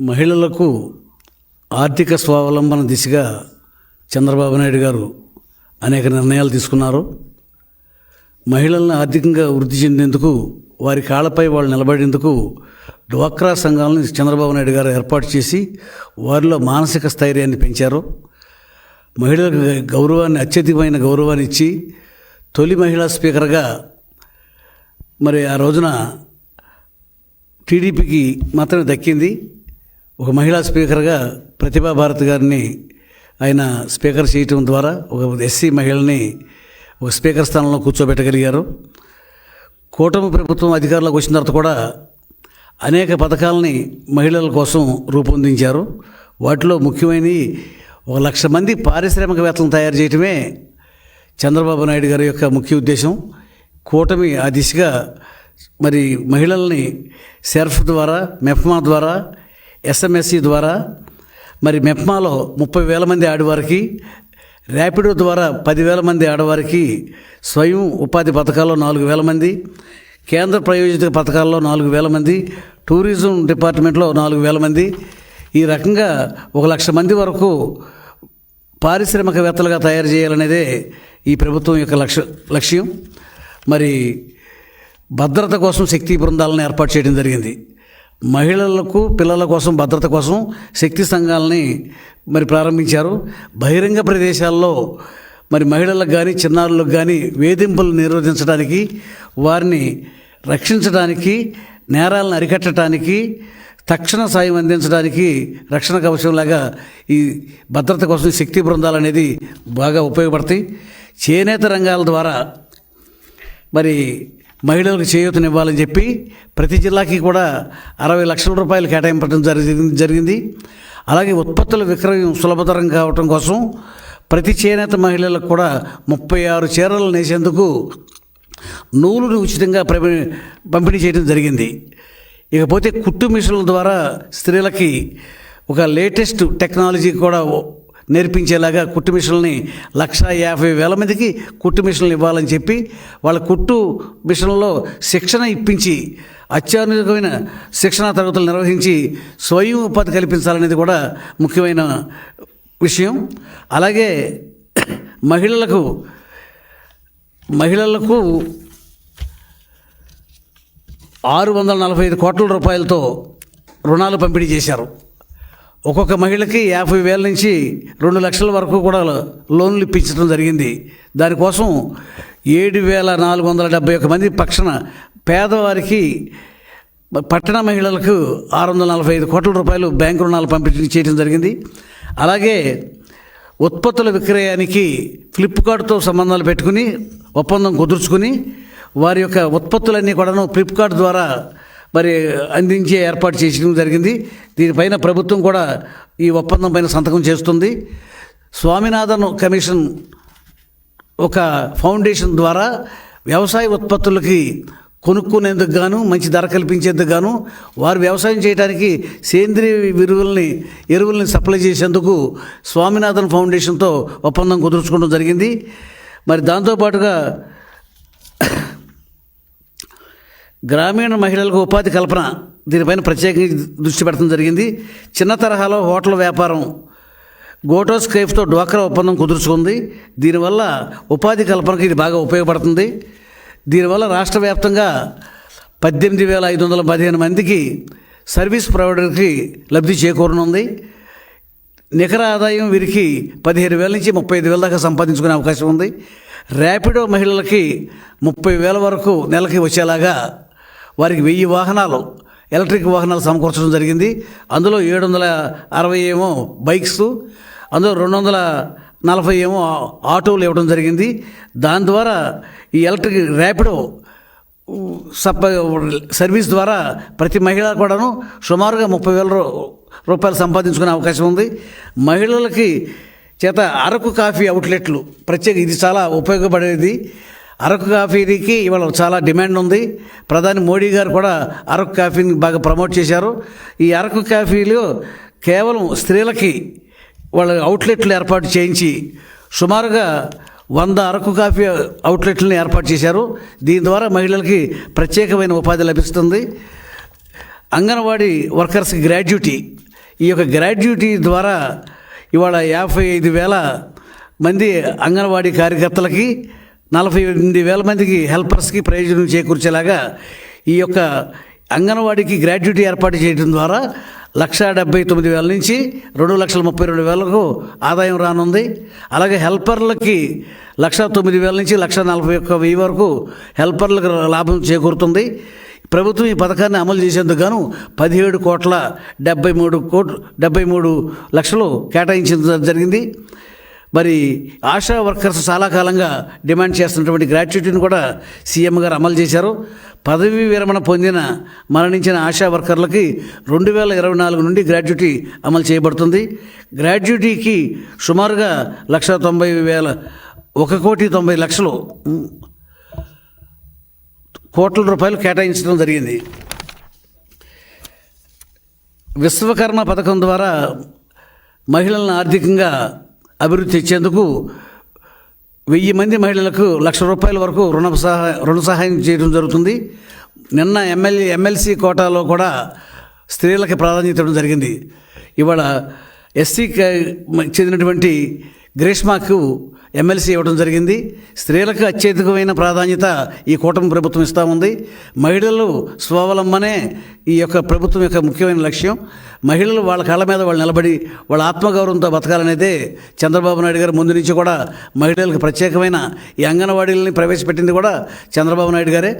మహిళలకు ఆర్థిక స్వావలంబన దిశగా చంద్రబాబు నాయుడు గారు అనేక నిర్ణయాలు తీసుకున్నారు. మహిళలను ఆర్థికంగా వృద్ధి చెందేందుకు వారి కాళ్ళపై వాళ్ళు నిలబడేందుకు డ్వాక్రా సంఘాలను చంద్రబాబు నాయుడు గారు ఏర్పాటు చేసి వారిలో మానసిక స్థైర్యాన్ని పెంచారు. మహిళలకు గౌరవాన్ని అత్యధికమైన గౌరవాన్ని ఇచ్చి తొలి మహిళా స్పీకర్గా మరి ఆ రోజున టీడీపీకి మాత్రమే దక్కింది. ఒక మహిళా స్పీకర్గా ప్రతిభా భారతి గారిని ఆయన స్పీకర్ చేయటం ద్వారా ఒక ఎస్సీ మహిళని ఒక స్పీకర్ స్థానంలో కూర్చోబెట్టగలిగారు. కూటమి ప్రభుత్వం అధికారంలోకి వచ్చిన తర్వాత కూడా అనేక పథకాలని మహిళల కోసం రూపొందించారు. వాటిలో ముఖ్యమైనవి ఒక లక్ష మంది పారిశ్రామికవేత్తలను తయారు చేయటమే చంద్రబాబు నాయుడు గారి యొక్క ముఖ్య ఉద్దేశం. కూటమి ఆ దిశగా మరి మహిళల్ని సెర్ఫ్ ద్వారా మెఫ్మా ద్వారా ఎస్ఎంఎస్సి ద్వారా మరి మెప్మాలో ముప్పై వేల మంది ఆడవారికి ర్యాపిడో ద్వారా పదివేల మంది ఆడవారికి స్వయం ఉపాధి పథకాల్లో నాలుగు వేల మంది కేంద్ర ప్రయోజిత పథకాల్లో నాలుగు వేల మంది టూరిజం డిపార్ట్మెంట్లో నాలుగు వేల మంది. ఈ రకంగా ఒక లక్ష మంది వరకు పారిశ్రామికవేత్తలుగా తయారు చేయాలనేదే ఈ ప్రభుత్వం యొక్క లక్ష్య లక్ష్యం. మరి భద్రత కోసం శక్తి బృందాలను ఏర్పాటు చేయడం జరిగింది. మహిళలకు పిల్లల కోసం భద్రత కోసం శక్తి సంఘాలని మరి ప్రారంభించారు. బహిరంగ ప్రదేశాల్లో మరి మహిళలకు కానీ చిన్నారులకు కానీ వేధింపులు నిరోధించడానికి వారిని రక్షించడానికి నేరాలను అరికట్టడానికి తక్షణ సాయం అందించడానికి రక్షణ కవచంలాగా ఈ భద్రత కోసం శక్తి బృందాలు అనేది బాగా ఉపయోగపడతాయి. చేనేత రంగాల ద్వారా మరి మహిళలకు చేయూతనివ్వాలని చెప్పి ప్రతి జిల్లాకి కూడా అరవై లక్షల రూపాయలు కేటాయింపడం జరిగింది జరిగింది. అలాగే ఉత్పత్తుల విక్రయం సులభతరం కావటం కోసం ప్రతి చేనేత మహిళలకు కూడా ముప్పై ఆరు చీరలు నేసేందుకు నూలును ఉచితంగా పంపిణీ చేయడం జరిగింది. ఇకపోతే కుట్టు మిషన్ల ద్వారా స్త్రీలకి ఒక లేటెస్ట్ టెక్నాలజీ కూడా నేర్పించేలాగా కుట్టు మిషన్లని లక్ష యాభై వేల మందికి కుట్టు మిషన్లు ఇవ్వాలని చెప్పి వాళ్ళ కుట్టు మిషన్లో శిక్షణ ఇప్పించి అత్యాధునికమైన శిక్షణా తరగతులు నిర్వహించి స్వయం ఉపాధి కల్పించాలనేది కూడా ముఖ్యమైన విషయం. అలాగే మహిళలకు మహిళలకు ఆరు వందల నలభై ఐదు కోట్ల రూపాయలతో రుణాలు పంపిణీ చేశారు. ఒక్కొక్క మహిళకి యాభై వేల నుంచి రెండు లక్షల వరకు కూడా లోన్లు ఇప్పించడం జరిగింది. దానికోసం ఏడు వేల నాలుగు వందల డెబ్బై ఒక్క మంది పక్షణ పేదవారికి పట్టణ మహిళలకు ఆరు వందల నలభై ఐదు కోట్ల రూపాయలు బ్యాంకు రుణాలు పంపిణీ చేయడం జరిగింది. అలాగే ఉత్పత్తుల విక్రయానికి ఫ్లిప్కార్ట్తో సంబంధాలు పెట్టుకుని ఒప్పందం కుదుర్చుకుని వారి యొక్క ఉత్పత్తులన్నీ కూడాను ఫ్లిప్కార్ట్ ద్వారా మరి అందించే ఏర్పాటు చేయడం జరిగింది. దీనిపైన ప్రభుత్వం కూడా ఈ ఒప్పందం పైన సంతకం చేస్తుంది. స్వామినాథన్ కమిషన్ ఒక ఫౌండేషన్ ద్వారా వ్యవసాయ ఉత్పత్తులకి కొనుక్కునేందుకు గాను మంచి ధర కల్పించేందుకు గాను వారు వ్యవసాయం చేయడానికి సేంద్రియ ఎరువుల్ని ఎరువుల్ని సప్లై చేసేందుకు స్వామినాథన్ ఫౌండేషన్తో ఒప్పందం కుదుర్చుకోవడం జరిగింది. మరి దాంతోపాటుగా గ్రామీణ మహిళలకు ఉపాధి కల్పన దీనిపైన ప్రత్యేకంగా దృష్టి పెట్టడం జరిగింది. చిన్న తరహాలో హోటల్ వ్యాపారం గోటోస్ కేఫ్తో డ్వాక్రా ఒప్పందం కుదుర్చుకుంది. దీనివల్ల ఉపాధి కల్పనకి ఇది బాగా ఉపయోగపడుతుంది. దీనివల్ల రాష్ట్ర వ్యాప్తంగా పద్దెనిమిది వేల ఐదు వందల పదిహేను మందికి సర్వీస్ ప్రొవైడర్కి లబ్ధి చేకూరనుంది. నికర ఆదాయం వీరికి పదిహేను వేల నుంచి ముప్పై ఐదు వేల దాకా సంపాదించుకునే అవకాశం ఉంది. ర్యాపిడో మహిళలకి ముప్పై వేల వరకు నెలకి వచ్చేలాగా వారికి వెయ్యి వాహనాలు ఎలక్ట్రిక్ వాహనాలు సమకూర్చడం జరిగింది. అందులో ఏడు వందల అరవై ఏమో బైక్స్ అందులో రెండు వందల నలభై ఏమో ఆటోలు ఇవ్వడం జరిగింది. దాని ద్వారా ఈ ఎలక్ట్రిక్ ర్యాపిడో సప్ప సర్వీస్ ద్వారా ప్రతి మహిళ కూడాను సుమారుగా ముప్పై వేల రూ- రూపాయలు సంపాదించుకునే అవకాశం ఉంది. మహిళలకి చేత అరకు కాఫీ అవుట్లెట్లు ప్రత్యేక ఇది చాలా ఉపయోగపడేది. అరకు కాఫీకి ఇవాళ చాలా డిమాండ్ ఉంది. ప్రధాని మోడీ గారు కూడా అరకు కాఫీని బాగా ప్రమోట్ చేశారు. ఈ అరకు కాఫీలో కేవలం స్త్రీలకి వాళ్ళ అవుట్లెట్లు ఏర్పాటు చేయించి సుమారుగా వంద అరకు కాఫీ అవుట్లెట్లను ఏర్పాటు చేశారు. దీని ద్వారా మహిళలకి ప్రత్యేకమైన ఉపాధి లభిస్తుంది. Anganwadi workers gratuity. ఈ యొక్క గ్రాడ్యుటీ ద్వారా ఇవాళ యాభై ఐదు వేల మంది అంగన్వాడీ కార్యకర్తలకి నలభై ఎనిమిది వేల మందికి హెల్పర్స్కి ప్రయోజనం చేకూర్చేలాగా ఈ యొక్క అంగన్వాడీకి గ్రాడ్యుటీ ఏర్పాటు చేయడం ద్వారా లక్ష డెబ్బై తొమ్మిది వేల నుంచి రెండు లక్షల ముప్పై రెండు వేలకు ఆదాయం రానుంది. అలాగే హెల్పర్లకి లక్ష తొమ్మిది వేల నుంచి లక్ష నలభై ఒక్క వెయ్యి వరకు హెల్పర్లకు లాభం చేకూరుతుంది. ప్రభుత్వం ఈ పథకాన్ని అమలు చేసేందుకు గాను పదిహేడు కోట్ల డెబ్బై మూడు కోట్లు డెబ్బై మూడు లక్షలు కేటాయించడం జరిగింది. మరి ఆశా వర్కర్స్ చాలా కాలంగా డిమాండ్ చేస్తున్నటువంటి గ్రాట్యుటీని కూడా సీఎం గారు అమలు చేశారు. పదవీ విరమణ పొందిన మరణించిన ఆశా వర్కర్లకి రెండు వేల ఇరవై నాలుగు నుండి గ్రాట్యుటీ అమలు చేయబడుతుంది. గ్రాట్యుటీకి సుమారుగా లక్ష తొంభై వేల ఒక కోటి తొంభై లక్షలు కోట్ల రూపాయలు కేటాయించడం జరిగింది. విశ్వకర్మ పథకం ద్వారా మహిళలను ఆర్థికంగా అభివృద్ధి తెచ్చేందుకు వెయ్యి మంది మహిళలకు లక్ష రూపాయల వరకు రుణ సహాయ రుణ సహాయం చేయడం జరుగుతుంది. నిన్న ఎమ్మెల్యే ఎమ్మెల్సీ కోటాలో కూడా స్త్రీలకు ప్రాధాన్యత ఇవ్వడం జరిగింది. ఇవాళ ఎస్సీ చెందినటువంటి గ్రీష్మాకు ఎమ్మెల్సీ ఇవ్వడం జరిగింది. స్త్రీలకు అత్యధికమైన ప్రాధాన్యత ఈ కూటమి ప్రభుత్వం ఇస్తూ ఉంది. మహిళలు స్వావలంబనే ఈ యొక్క ప్రభుత్వం యొక్క ముఖ్యమైన లక్ష్యం. మహిళలు వాళ్ళ కాళ్ళ మీద వాళ్ళు నిలబడి వాళ్ళ ఆత్మగౌరవంతో బతకాలనేదే చంద్రబాబు నాయుడు గారు ముందు నుంచి కూడా మహిళలకు ప్రత్యేకమైన ఈ అంగన్వాడీలని ప్రవేశపెట్టింది కూడా చంద్రబాబు నాయుడు గారే.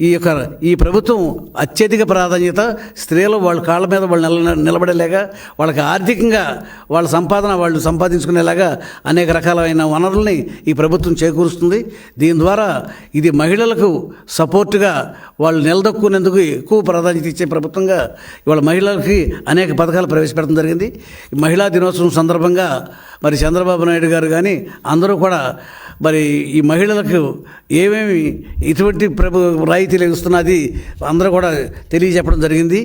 ఈ యొక్క ఈ ప్రభుత్వం అత్యధిక ప్రాధాన్యత స్త్రీలు వాళ్ళ కాళ్ళ మీద వాళ్ళు నిల నిలబడేలాగా వాళ్ళకి ఆర్థికంగా వాళ్ళ సంపాదన వాళ్ళు సంపాదించుకునేలాగా అనేక రకాలైన వనరుల్ని ఈ ప్రభుత్వం చేకూరుస్తుంది. దీని ద్వారా ఇది మహిళలకు సపోర్టుగా వాళ్ళు నిలదొక్కునేందుకు ఎక్కువ ప్రాధాన్యత ఇచ్చే ప్రభుత్వంగా ఇవాళ మహిళలకి అనేక పథకాలు ప్రవేశపెట్టడం జరిగింది. ఈ మహిళా దినోత్సవం సందర్భంగా మరి చంద్రబాబు నాయుడు గారు కానీ అందరూ కూడా మరి ఈ మహిళలకు ఏమేమి ఇటువంటి ప్రభు రాయితీలు లభిస్తున్నది అందరూ కూడా తెలియజెప్పడం జరిగింది.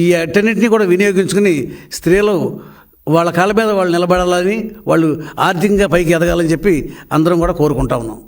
ఈ అటన్నిటిని కూడా వినియోగించుకుని స్త్రీలు వాళ్ళ కాళ్ళ మీద వాళ్ళు నిలబడాలని వాళ్ళు ఆర్థికంగా పైకి ఎదగాలని చెప్పి అందరం కూడా కోరుకుంటా ఉన్నాం.